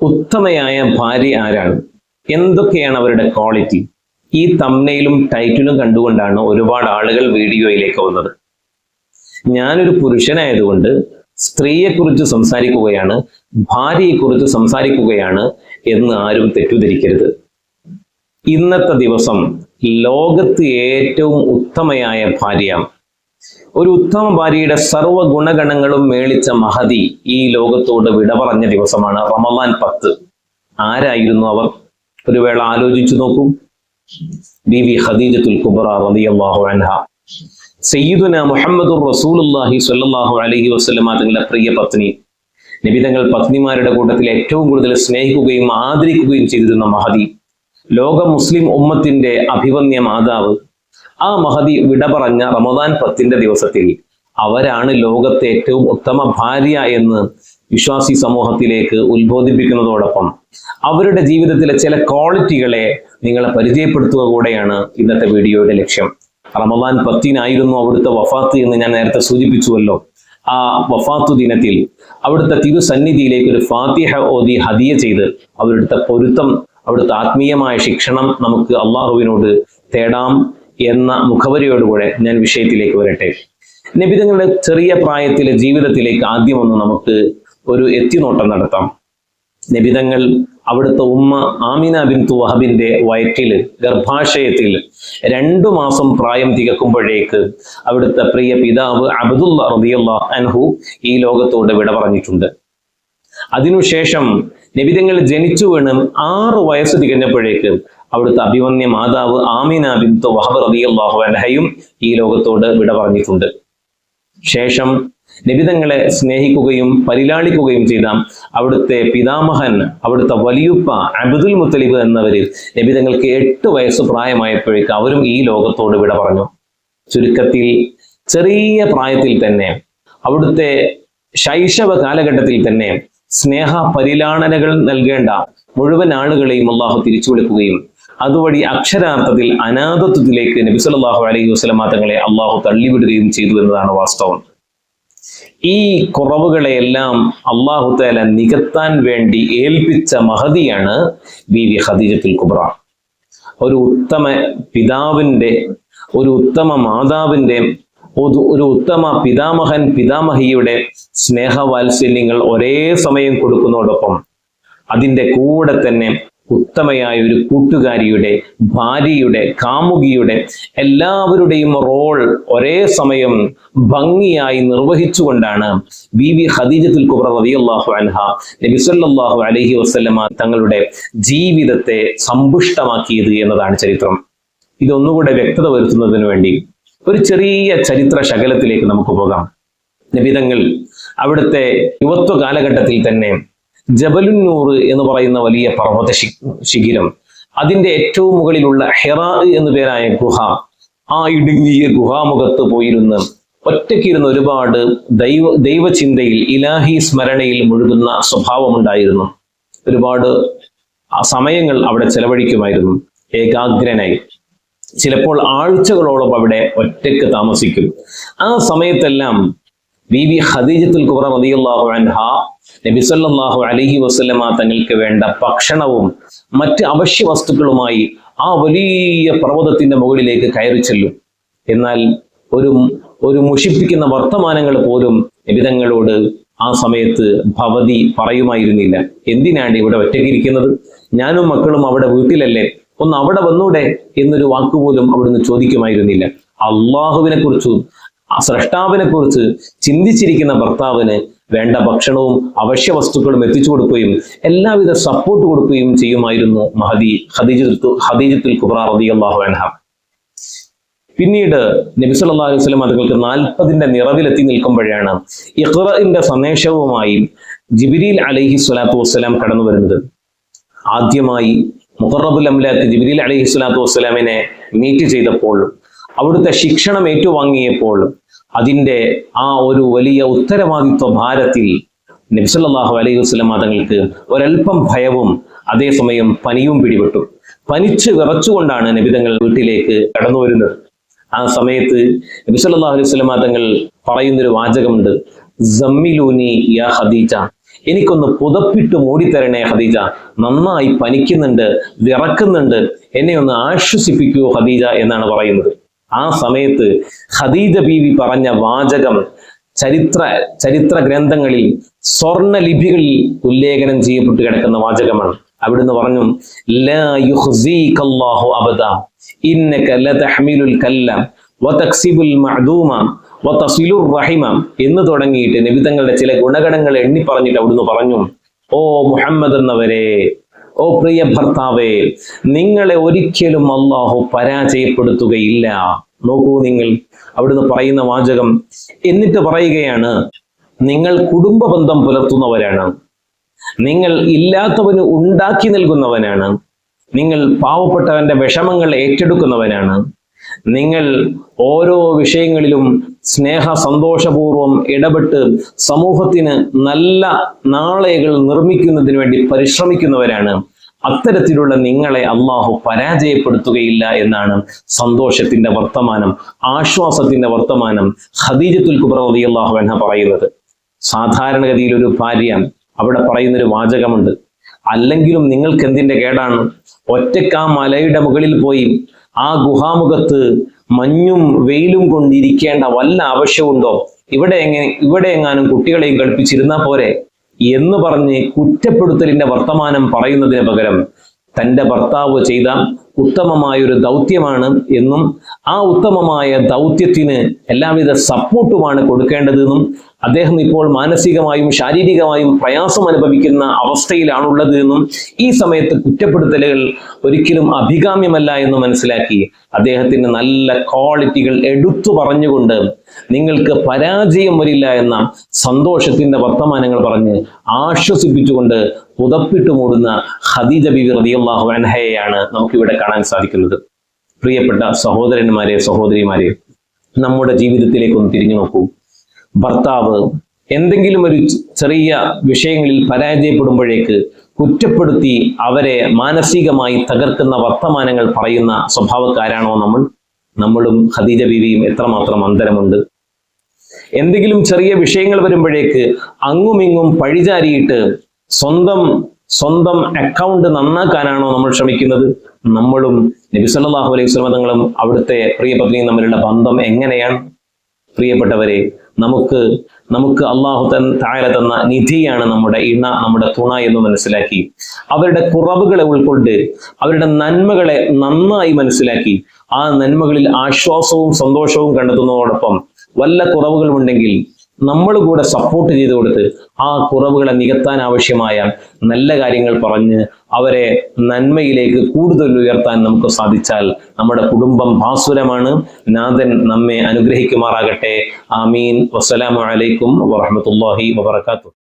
ഉത്തമയായ ഭാര്യ ആരാണ്? എന്തൊക്കെയാണ് അവരുടെ ക്വാളിറ്റി ഈ തമ്മയിലും ടൈറ്റിലും കണ്ടുകൊണ്ടാണ് ഒരുപാട് ആളുകൾ വീഡിയോയിലേക്ക് വന്നത്. ഞാനൊരു പുരുഷനായതുകൊണ്ട് സ്ത്രീയെക്കുറിച്ച് സംസാരിക്കുകയാണ് ഭാര്യയെക്കുറിച്ച് സംസാരിക്കുകയാണ് എന്ന് ആരും തെറ്റിദ്ധരിക്കരുത്. ഇന്നത്തെ ദിവസം ലോകത്ത് ഏറ്റവും ഉത്തമയായ ഭാര്യ ഒരു ഉത്തമ ഭാര്യയുടെ സർവ ഗുണഗണങ്ങളും മേളിച്ച മഹതി ഈ ലോകത്തോട് വിട പറഞ്ഞ ദിവസമാണ് റമദാൻ പത്ത്. ആരായിരുന്നു അവർ? ഒരു വേള ആലോചിച്ചു നോക്കൂ. ബിവി ഖദീജത്തുൽ കുബ്ര റളിയല്ലാഹു സയ്യിദുന മുഹമ്മദുർ റസൂലുള്ളാഹി സ്വല്ലല്ലാഹു അലൈഹി വസല്ലമ തങ്ങളുടെ പ്രിയ പത്നി. നബിതങ്ങൾ പത്നിമാരുടെ കൂട്ടത്തിൽ ഏറ്റവും കൂടുതൽ സ്നേഹിക്കുകയും ആദരിക്കുകയും ചെയ്തിരുന്ന മഹതി. ലോക മുസ്ലിം ഉമ്മത്തിന്റെ അഭിവന്യ മാതാവ്. ആ മഹതി വിട പറഞ്ഞ റമദാൻ പത്തിന്റെ ദിവസത്തിൽ അവരാണ് ലോകത്തെ ഏറ്റവും ഉത്തമ ഭാര്യ എന്ന് വിശ്വാസി സമൂഹത്തിലേക്ക് ഉത്ബോധിപ്പിക്കുന്നതോടൊപ്പം അവരുടെ ജീവിതത്തിലെ ചില ക്വാളിറ്റികളെ നിങ്ങളെ പരിചയപ്പെടുത്തുക കൂടെയാണ് ഇന്നത്തെ വീഡിയോയുടെ ലക്ഷ്യം. റമദാൻ പത്തിനായിരുന്നു അവിടുത്തെ വഫാത്ത് എന്ന് ഞാൻ നേരത്തെ സൂചിപ്പിച്ചുവല്ലോ. ആ വഫാത്തു ദിനത്തിൽ അവിടുത്തെ തിരുസന്നിധിയിലേക്ക് ഒരു ഫാത്തിഹ ഓതി ഹദിയ ചെയ്ത് അവരുടെ പൊരുത്തം അവിടുത്തെ ആത്മീയമായ ശിക്ഷണം നമുക്ക് അള്ളാഹുവിനോട് തേടാം. എന്ന മുഖവരിയോടുകൂടെ ഞാൻ വിഷയത്തിലേക്ക് വരട്ടെ. നബിതങ്ങളുടെ ചെറിയ പ്രായത്തിലെ ജീവിതത്തിലേക്ക് ആദ്യം ഒന്ന് നമുക്ക് ഒരു എത്തിനോട്ടം നടത്താം. നബിതങ്ങൾ അവിടുത്തെ ഉമ്മ ആമിന ബിൻ വഹബിന്റെ വയറ്റിൽ ഗർഭാശയത്തിൽ രണ്ടു മാസം പ്രായം തികക്കുമ്പോഴേക്ക് അവിടുത്തെ പ്രിയ പിതാവ് അബ്ദുല്ല റബിയുള്ള അൻഹു ഈ ലോകത്തോട് വിട പറഞ്ഞിട്ടുണ്ട്. അതിനുശേഷം നബിതങ്ങൾ ജനിച്ചു വീണ് ആറ് വയസ്സ് തികഞ്ഞപ്പോഴേക്ക് അവിടുത്തെ അഭിമന്യ മാതാവ് ആമിന ബിന്ദു വഹബ് റബിയല്ലാഹു അൻഹയും ഈ ലോകത്തോട് വിട പറഞ്ഞിട്ടുണ്ട്. ശേഷം നിബിതങ്ങളെ സ്നേഹിക്കുകയും പരിലാളിക്കുകയും ചെയ്ത അവിടുത്തെ പിതാമഹൻ അവിടുത്തെ വലിയുപ്പ അബ്ദുൽ മുത്തലിബ് എന്നവരിൽ നിബിതങ്ങൾക്ക് എട്ട് വയസ്സ് പ്രായമായപ്പോഴേക്ക് അവരും ഈ ലോകത്തോട് വിട പറഞ്ഞു. ചുരുക്കത്തിൽ ചെറിയ പ്രായത്തിൽ തന്നെ അവിടുത്തെ ശൈശവ കാലഘട്ടത്തിൽ തന്നെ സ്നേഹ പരിലാളനകൾ നൽകേണ്ട മുഴുവൻ ആളുകളെയും അള്ളാഹു തിരിച്ചു വിളിക്കുകയും അതുവഴി അക്ഷരാർത്ഥത്തിൽ അനാഥത്വത്തിലേക്ക് നബി സല്ലല്ലാഹു അലൈഹി വസല്ലമ തങ്ങളെ അള്ളാഹു തള്ളിവിടുകയും ചെയ്തു എന്നതാണ് വാസ്തവം. ഈ കുറവുകളെയെല്ലാം അള്ളാഹു തആല നികത്താൻ വേണ്ടി ഏൽപ്പിച്ച മഹതിയാണ് ബീവി ഖദീജത്തുൽ കുബ്ര. ഒരു ഉത്തമ പിതാവിന്റെ ഒരു ഉത്തമ മാതാവിന്റെ ഒരു ഉത്തമ പിതാമഹൻ പിതാമഹിയുടെ സ്നേഹവാത്സല്യങ്ങൾ ഒരേ സമയം കൊടുക്കുന്നതോടൊപ്പം അതിന്റെ കൂടെ തന്നെ ഉത്തമയായ ഒരു കൂട്ടുകാരിയുടെ ഭാര്യയുടെ കാമുകിയുടെ എല്ലാവരുടെയും റോൾ ഒരേ സമയം ഭംഗിയായി നിർവഹിച്ചുകൊണ്ടാണ് ബി വി ഖദീജത്തുൽ കുബ്ര റളിയല്ലാഹു അൻഹ നബി സല്ലല്ലാഹു അലൈഹി വസല്ലമ തങ്ങളുടെ ജീവിതത്തെ സമ്പുഷ്ടമാക്കിയത് എന്നതാണ് ചരിത്രം. ഇതൊന്നുകൂടെ വ്യക്തത വരുത്തുന്നതിന് വേണ്ടി ഒരു ചെറിയ ചരിത്ര ശകലത്തിലേക്ക് നമുക്ക് പോകാം. നിബിതങ്ങൾ അവിടുത്തെ യുവത്വ കാലഘട്ടത്തിൽ തന്നെ ജബലുന്നൂർ എന്ന് പറയുന്ന വലിയ പർവത ശിഖിരം അതിന്റെ ഏറ്റവും മുകളിലുള്ള ഹെറാ എന്നു പേരായ ഗുഹ ആ ഇടുങ്ങിയ ഗുഹാമുഖത്ത് പോയിരുന്ന് ഒറ്റയ്ക്കിരുന്ന് ഒരുപാട് ദൈവ ദൈവചിന്തയിൽ ഇലാഹി സ്മരണയിൽ മുഴുകുന്ന സ്വഭാവമുണ്ടായിരുന്നു. ഒരുപാട് സമയങ്ങൾ അവിടെ ചെലവഴിക്കുമായിരുന്നു. ഏകാഗ്രനായി. ചിലപ്പോൾ ആഴ്ചകളോളം അവിടെ ഒറ്റയ്ക്ക് താമസിക്കും. ആ സമയത്തെല്ലാം ബി ഖദീജത്തുൽ കുബ്ര റളിയല്ലാഹു അൻഹ നബി സല്ലല്ലാഹു അലൈഹി വസല്ലമ തങ്ങൾക്ക് വേണ്ട ഭക്ഷണവും മറ്റ് അവശ്യ വസ്തുക്കളുമായി ആ വലിയ പർവതത്തിന്റെ മുകളിലേക്ക് കയറി ചെല്ലും. എന്നാൽ ഒരു ഒരു മുഷിപ്പിക്കുന്ന വർത്തമാനങ്ങൾ പോലും നിബിതങ്ങളോട് ആ സമയത്ത് ഭവതി പറയുമായിരുന്നില്ല. എന്തിനാണ് ഇവിടെ ഒറ്റയ്ക്കിരിക്കുന്നത് ഞാനും മക്കളും അവിടെ വീട്ടിലല്ലേ? ഒന്ന് അവിടെ വന്നൂടെ എന്നൊരു വാക്കുപോലും അവിടുന്ന് ചോദിക്കുമായിരുന്നില്ല. അള്ളാഹുവിനെ കുറിച്ചും ആ സ്രഷ്ടാവിനെ കുറിച്ച് ചിന്തിച്ചിരിക്കുന്ന ഭർത്താവിന് വേണ്ട ഭക്ഷണവും അവശ്യ വസ്തുക്കളും എത്തിച്ചു കൊടുക്കുകയും എല്ലാവിധ സപ്പോർട്ട് കൊടുക്കുകയും ചെയ്യുമായിരുന്നു മഹദി ഖദീജത്തു ഹദീജത്തുൽ കുബ്ര അള്ളാഹു അൻഹ. പിന്നീട് നബി സല്ലല്ലാഹു അലൈഹി വസല്ലം അതുങ്ങൾക്ക് നാൽപ്പതിന്റെ നിറവിലെത്തി നിൽക്കുമ്പോഴാണ് ഇഖ്റഇന്റെ സന്ദേശവുമായി ജിബിരിൽ അലൈഹി സ്വലാത്തു വസ്സലാം കടന്നു വരുന്നത് ആദ്യമായി മുഖറബുൽ അംലാത്ത് ജിബ്രീൽ അലഹി സ്വലാത്തു വസ്സലാമിനെ മീറ്റ് ചെയ്തപ്പോൾ അവിടുത്തെ ശിക്ഷണം ഏറ്റുവാങ്ങിയപ്പോൾ അതിന്റെ ആ ഒരു വലിയ ഉത്തരവാദിത്വ ഭാരത്തിൽ നബ്സല്ലാഹു അലൈഹി വസ്ലം തങ്ങൾക്ക് ഒരൽപ്പം ഭയവും അതേസമയം പനിയും പിടിപെട്ടു. പനിച്ച് വിറച്ചുകൊണ്ടാണ് നബിതങ്ങൾ വീട്ടിലേക്ക് കടന്നു വരുന്നത്. ആ സമയത്ത് നബിസല്ലാഹു അലൈഹി വസ്ലം തങ്ങൾ പറയുന്നൊരു വാചകമുണ്ട് ജമ്മിലൂനി യാ ഖദീജ. എനിക്കൊന്ന് പുതപ്പിട്ട് മൂടിത്തരണേ ഖദീജ. നന്നായി പനിക്കുന്നുണ്ട് വിറക്കുന്നുണ്ട്. എന്നെ ഒന്ന് ആശ്വസിപ്പിക്കൂ ഖദീജ എന്നാണ് പറയുന്നത്. ആ സമയത്ത് ഖദീജ ബീവി പറഞ്ഞ വാചകം ചരിത്ര ചരിത്ര ഗ്രന്ഥങ്ങളിൽ സ്വർണ ലിപികളിൽ ഉല്ലേഖനം ചെയ്യപ്പെട്ട് കിടക്കുന്ന വാചകമാണ്. അവിടുന്ന് പറഞ്ഞു അബദ. ഇന്നക ലതഹ്മിലുൽ കല്ലം വതസിലുർ റഹിമ എന്ന് തുടങ്ങിയിട്ട് നബിതങ്ങളുടെ ചില ഗുണഗണങ്ങൾ എണ്ണി പറഞ്ഞിട്ട് അവിടുന്ന് പറഞ്ഞു ഓ മുഹമ്മദ് എന്നവരെ ഓ പ്രിയ ഭർത്താവേ നിങ്ങളെ ഒരിക്കലും അള്ളാഹു പരാജയപ്പെടുത്തുകയില്ല. നോക്കൂ നിങ്ങൾ അവിടുന്ന് പറയുന്ന വാചകം എന്നിട്ട് പറയുകയാണ് നിങ്ങൾ കുടുംബ ബന്ധം പുലർത്തുന്നവരാണ്. നിങ്ങൾ ഇല്ലാത്തവന് ഉണ്ടാക്കി നൽകുന്നവനാണ്. നിങ്ങൾ പാവപ്പെട്ടവന്റെ വിഷമങ്ങൾ ഏറ്റെടുക്കുന്നവനാണ് നിങ്ങൾ ഓരോ വിഷയങ്ങളിലും സ്നേഹ സന്തോഷപൂർവം ഇടപെട്ട് സമൂഹത്തിന് നല്ല നാളെകൾ നിർമ്മിക്കുന്നതിന് വേണ്ടി പരിശ്രമിക്കുന്നവരാണ്. അത്തരത്തിലുള്ള നിങ്ങളെ അള്ളാഹു പരാജയപ്പെടുത്തുകയില്ല എന്നാണ് സന്തോഷത്തിന്റെ വർത്തമാനം ആശ്വാസത്തിന്റെ വർത്തമാനം ഖദീജത്തുൽ കുബ്ര അള്ളാഹു എന്ന പറയുന്നത്. സാധാരണഗതിയിൽ ഒരു ഭാര്യ അവിടെ പറയുന്നൊരു വാചകമുണ്ട്. അല്ലെങ്കിലും നിങ്ങൾക്ക് എന്തിന്റെ കേടാണ് ഒറ്റക്കാ മലയുടെ മുകളിൽ പോയി ആ ഗുഹാമുഖത്ത് മഞ്ഞും വെയിലും കൊണ്ടിരിക്കേണ്ട വല്ല ആവശ്യമുണ്ടോ? ഇവിടെ എങ്ങനെ ഇവിടെ എങ്ങാനും കുട്ടികളെയും കളിപ്പിച്ചിരുന്നാ പോരെ? എന്ന് പറഞ്ഞ് കുറ്റപ്പെടുത്തലിന്റെ വർത്തമാനം പറയുന്നതിന് പകരം തന്റെ ഭർത്താവ് ചെയ്ത ഉത്തമമായൊരു ദൗത്യമാണ് എന്നും ആ ഉത്തമമായ ദൗത്യത്തിന് എല്ലാവിധ സപ്പോർട്ടുമാണ് കൊടുക്കേണ്ടതെന്നും അദ്ദേഹം ഇപ്പോൾ മാനസികമായും ശാരീരികമായും പ്രയാസം അനുഭവിക്കുന്ന അവസ്ഥയിലാണുള്ളത് എന്നും ഈ സമയത്ത് കുറ്റപ്പെടുത്തലുകൾ ഒരിക്കലും അഭികാമ്യമല്ല എന്ന് മനസ്സിലാക്കി അദ്ദേഹത്തിന് നല്ല ക്വാളിറ്റികൾ എടുത്തു പറഞ്ഞുകൊണ്ട് നിങ്ങൾക്ക് പരാജയം വരില്ല എന്ന സന്തോഷത്തിന്റെ വർത്തമാനങ്ങൾ പറഞ്ഞ് ആശ്വസിപ്പിച്ചുകൊണ്ട് പുതപ്പിട്ട് മൂടുന്ന ഹദീജ ബിബി റളിയല്ലാഹു അൻഹയെയാണ് നമുക്കിവിടെ കാണാൻ സാധിക്കുന്നത്. പ്രിയപ്പെട്ട സഹോദരന്മാരെ സഹോദരിമാരെ നമ്മുടെ ജീവിതത്തിലേക്ക് ഒന്ന് തിരിഞ്ഞു നോക്കൂ. ഭർത്താവ് എന്തെങ്കിലും ഒരു ചെറിയ വിഷയങ്ങളിൽ പരാജയപ്പെടുമ്പോഴേക്ക് കുറ്റപ്പെടുത്തി അവരെ മാനസികമായി തകർക്കുന്ന വർത്തമാനങ്ങൾ പറയുന്ന സ്വഭാവക്കാരാണോ നമ്മൾ? നമ്മളും ഖദീജ ബീവിയും എത്രമാത്രം അന്തരമുണ്ട്? എന്തെങ്കിലും ചെറിയ വിഷയങ്ങൾ വരുമ്പോഴേക്ക് അങ്ങുമിങ്ങും പഴിചാരിയിട്ട് സ്വന്തം സ്വന്തം അക്കൗണ്ട് നന്നാക്കാനാണോ നമ്മൾ ശ്രമിക്കുന്നത്? നമ്മളും നബി സല്ലല്ലാഹു അലൈഹി സ്വലമതങ്ങളും തങ്ങളും അവിടുത്തെ പ്രിയ പത്നിയും തമ്മിലുള്ള ബന്ധം എങ്ങനെയാണ്? പ്രിയപ്പെട്ടവരെ നമുക്ക് നമുക്ക് അള്ളാഹു തൻ താഴെ തന്ന നിധിയാണ് നമ്മുടെ ഇണ നമ്മുടെ തുണ എന്ന് മനസ്സിലാക്കി. അവരുടെ കുറവുകളെ ഉൾക്കൊണ്ട് അവരുടെ നന്മകളെ നന്നായി മനസ്സിലാക്കി. ആ നന്മകളിൽ ആശ്വാസവും സന്തോഷവും കണ്ടെത്തുന്നതോടൊപ്പം വല്ല കുറവുകളുമുണ്ടെങ്കിൽ നമ്മൾ കൂടെ സപ്പോർട്ട് ചെയ്ത് കൊടുത്ത് ആ കുറവുകളെ നികത്താൻ ആവശ്യമായ നല്ല കാര്യങ്ങൾ പറഞ്ഞ് അവരെ നന്മയിലേക്ക് കൂടുതൽ ഉയർത്താൻ നമുക്ക് സാധിച്ചാൽ നമ്മുടെ കുടുംബം ഭാസുരമാണ്. നാഥൻ നമ്മെ അനുഗ്രഹിക്കുമാറാകട്ടെ. ആമീൻ. വസ്സലാമലൈക്കും വറഹമത്തല്ലാഹി വബർക്കാത്തു